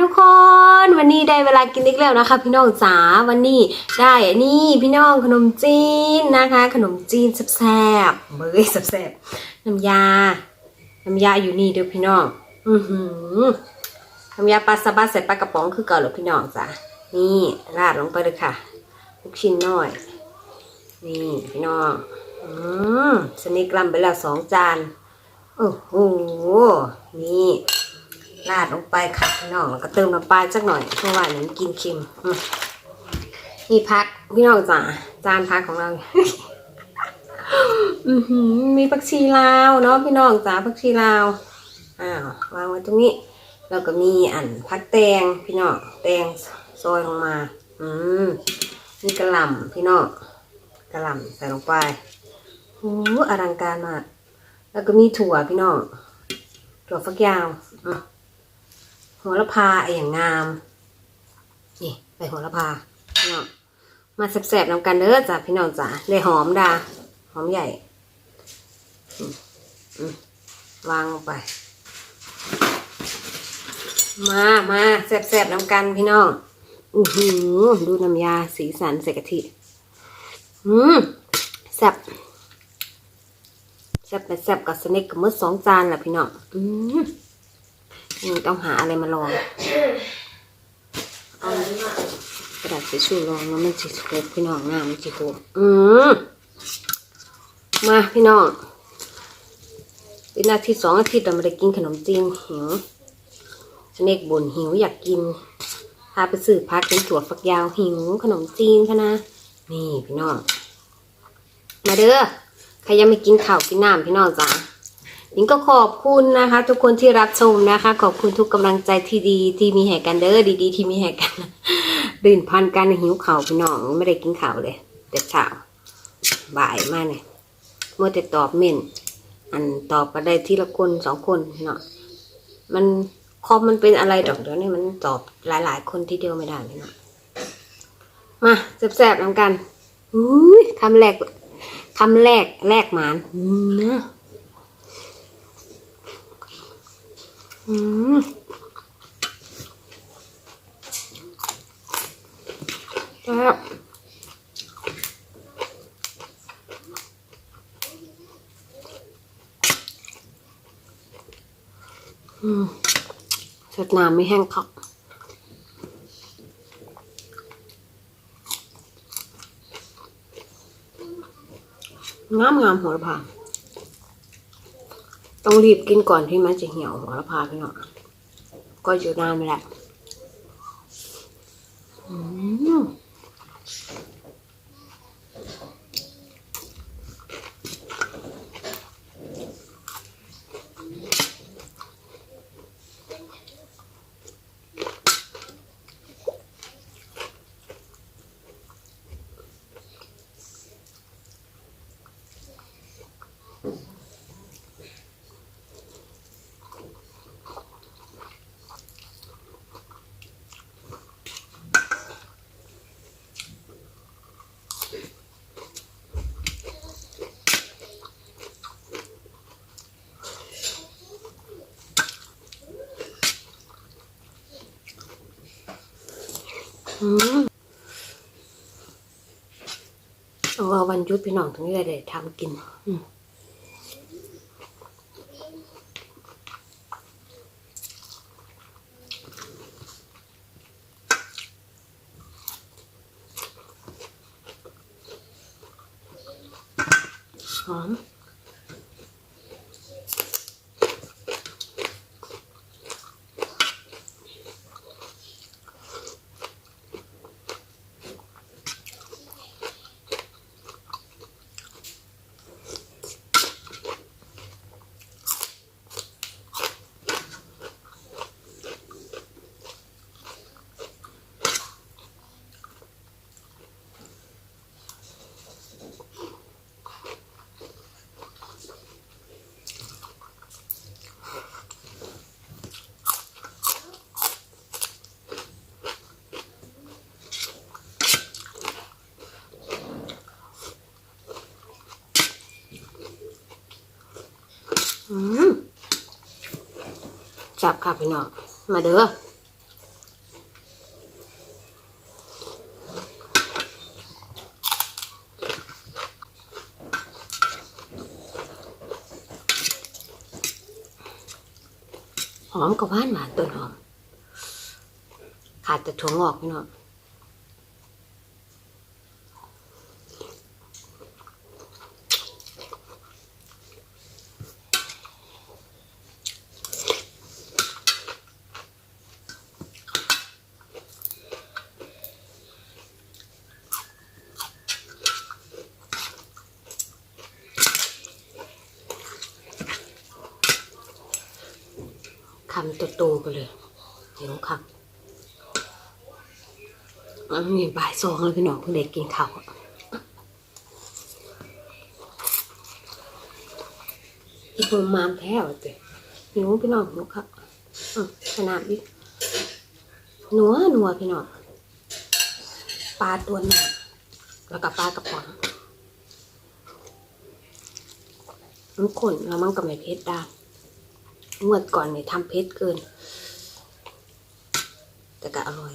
ทุกคนวันนี้ได้เวลากินอีกแล้วนะคะ พี่น้องจ๋าวันนี้ได้อันนี่พี่น้องขนมจีนนะคะ ขนมจีนแซ่บๆเบยแซ่บๆน้ำยา น้ำยาอยู่นี่เด้อพี่น้องอือหือน้ำยาปลาซาบะใส่ปลากระป๋องคือเก่าหรอพี่น้องจ๋านี่ราดลงไปเลยค่ะลูกชิ้นน้อย นี่พี่น้องอืมสนิกลำไปแล้วสองจานโอ้โหนี่ ราดลงไปค่ะพี่น้องแล้วก็เติมน้ำปลาสักหน่อยเพราะว่าหนูกินเค็มมนี่พักพี่น้องจ๋าจานพักของเราอืมีผักชีลาวเนาะพี่น้องจ๋าผักชีลาวอ้าววางไว้ตรงนี้แล้วก็มีอันพักแตงพี่น้องแตงซอยลงมา อืมนี่กระหล่ำพี่น้องกระหล่ำใส่ลงไปโอ้อลังการมากแล้วก็มีถั่วพี่น้องถั่วฟักยาวอืม หัวละพาไออย่างงาม นี่ไปหัวละพาพี่น้องมาแสบๆนำกันเด้อจ้ะพี่น้องจ๋าเลยหอมดาหอมใหญ่วางลงไป มามาแสบๆนำกันพี่น้องอือหือดูน้ำยาสีสันใส่กะทิอืมแซ่บแซ่บไปแซ่บกับสเน็กกับมือสองจานแหละพี่น้องอืม นี่ต้องหาอะไรมาลองเอากระดาษทิชชู่รองแล้วมันจิโคกพี่น้องงามันจิโคกอืมมาพี่น้องเป็นอาทิตย์สองอาทิตย์เราไม่ได้กินขนมจีนหิวสเนกบ่นหิวอยากกินพาไปซื้อพักเป็นถั่วฝักยาวหิวขนมจีนค่ะนะนี่พี่น้องมาเด้อใครยังไม่กินข้าวกินน้ำพี่น้องจ๋า หญิงก็ขอบคุณนะคะ ทุกคนที่รับชมนะคะ ขอบคุณทุกกำลังใจที่ดีที่มีให้กันเด้อดีๆ ที่มีให้กันดื่นพันกันหิวข่าพี่น้องไม่ได้กินข่าวเลยแต่เช้าบ่ายมาเนี่ยเมื่อแต่ตอบเม่นอันตอบก็ได้ทีละคนสองคนเนาะมันคอมมันเป็นอะไรดอกเดี๋ยวนี้มันตอบหลาย ๆ คนทีเดียวไม่ได้เลยเนาะมาแซ่บๆนำกันอุ้ยคำแรกคำแรกแรกหมานนะ อืมครับอืมเสร็จน้ำไม่แห้งครับงามงามหัวละพา ต้องรีบกินก่อนที่มันจะเหี่ยวหัวละพาพี่น้องก็อยู่นานไม่ได้อืมอืม เอาวันยุดพี่น้องตรงนี้ได้ทำกินอืมหอม จับค่ะพี่น้อง มาเด้อหอมกับว่านหวานต้นหอม ขาดแต่ถั่วงอกพี่น้อง คำโตๆไปเลยเห็นคักอันนี้บ่ายสองแล้วพี่น้องเพิ่งได้กินข้าวอีกคนมามแท้ว่ะเจ๊หิวพี่น้องหิวครับอืมขนาดนี้หนัวหนัวพี่น้องปลาตัวหนึ่งแล้วก็ปลากระป๋องมันขนแล้วมันก็ไม่เผ็ดได้ เมื่อก่อนเนี่ยทำเพชรเกิน แต่ก็อร่อย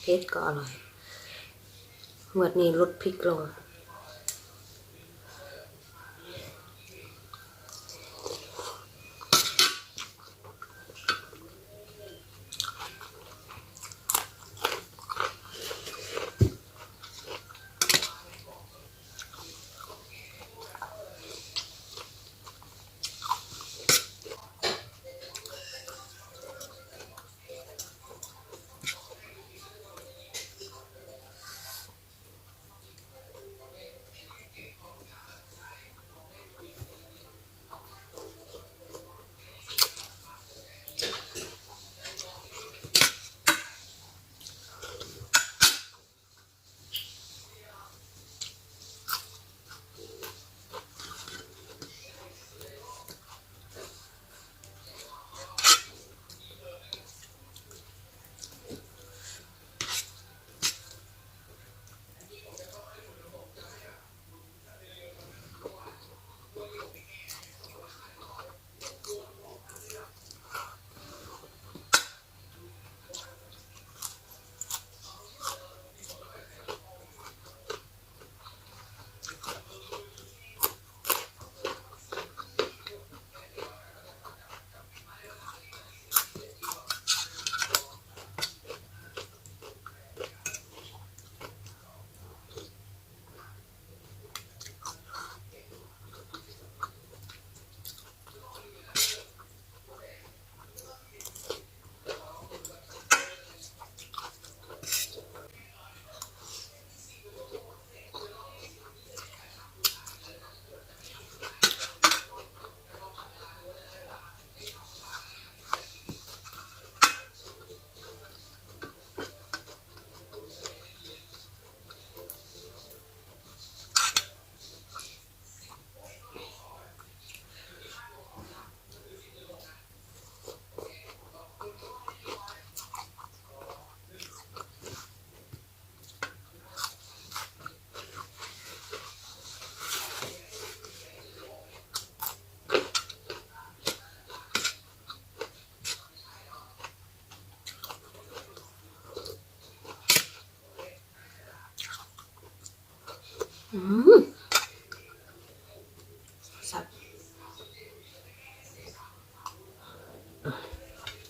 เพชรก็อร่อยเมื่อนี้ลดพริกลง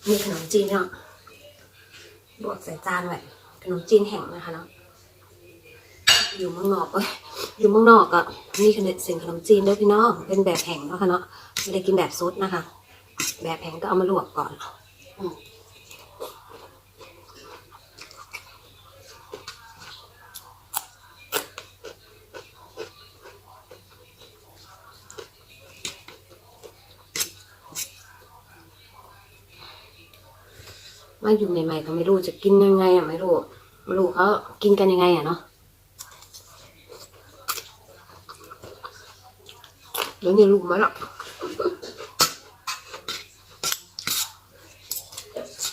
มีขนมจีนเนาะบวกใส่จานไว้ขนมจีนแห้งนะคะเนาะอยู่เมืองนอกเอ้ยอยู่เมืองนอกอะมีขนมสิ่งขนมจีนด้วยพี่น้องเป็นแบบแห้งนะคะเนาะไม่ได้กินแบบซดนะคะ แบบแห้งก็เอามาลวกก่อนอืม มาอยู่ใหม่ๆก็ไม่รู้จะกินยังไงอะไม่รู้ไม่รู้เขากินกันยังไงอะเนาะเดี๋ยวนี้รู้ไหมล่ะ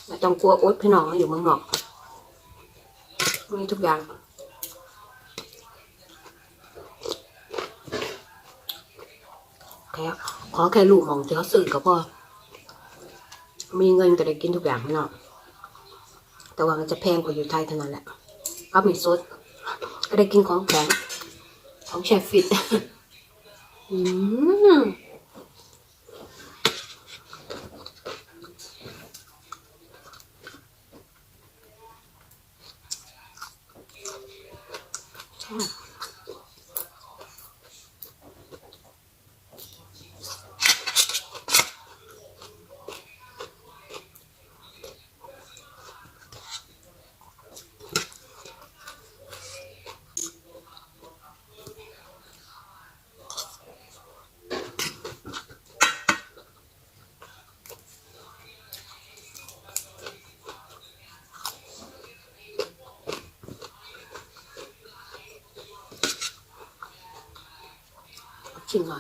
ไม่ต้องกลัวอดพี่น้องอยู่เมืองนอกมีทุกอย่างแค่ขอแค่ลูกมองที่เขาซื้อก็พอมีเงินก็ได้กินทุกอย่างพี่น้อง แต่ว่ามันจะแพงกว่าอยู่ไทยเท่านั้นแหละก็มีซดก็ได้กินของแข็งของแชฟฟิต อืม ชิมหน่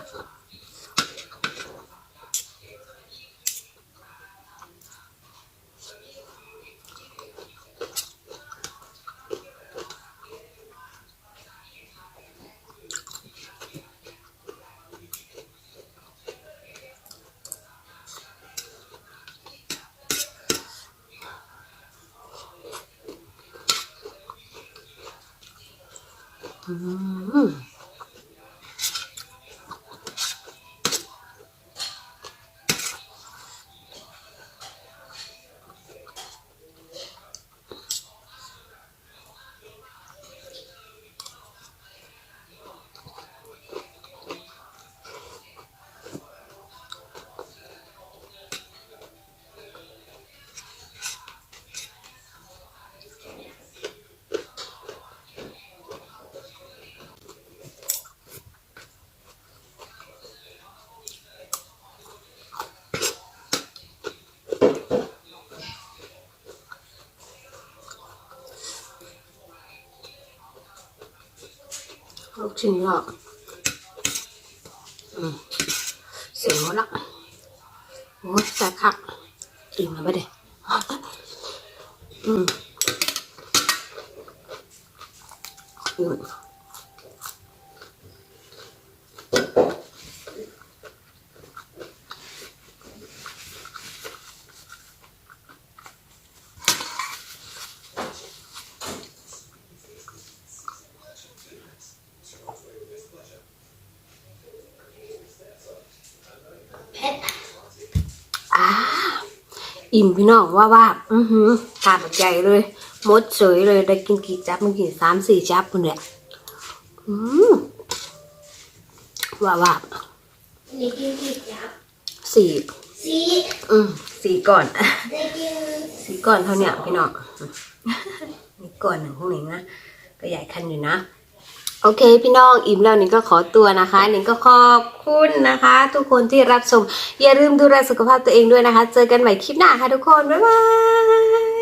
ลูกชิ้นก็อืมเสียงหมดละโอ้ยแต่คักอิ่มาไม่ได้อืมอืมอ่า อิ่มพี่น้องว่าว่าอือหือขาดใหญ่เลยหมดเฉยเลยได้กินกี่จับมันกินสามสี่จับคนเนี่ยอืมว่าว่าได้กินกี่จับสี่สีอืมสี่ก่อนได้กินสี่ก่อนเท่าเนี้ยพี่น้องนี่ก่อนหนึ่งพวกนี้นะก็ใหญ่คันอยู่นะ โอเคพี่น้องอิ่มแล้วนี่ก็ขอตัวนะคะหนิงก็ขอบคุณนะคะ ทุกคนที่รับชม อย่าลืมดูแลสุขภาพตัวเองด้วยนะคะ เจอกันใหม่คลิปหน้าค่ะทุกคน บ๊ายบาย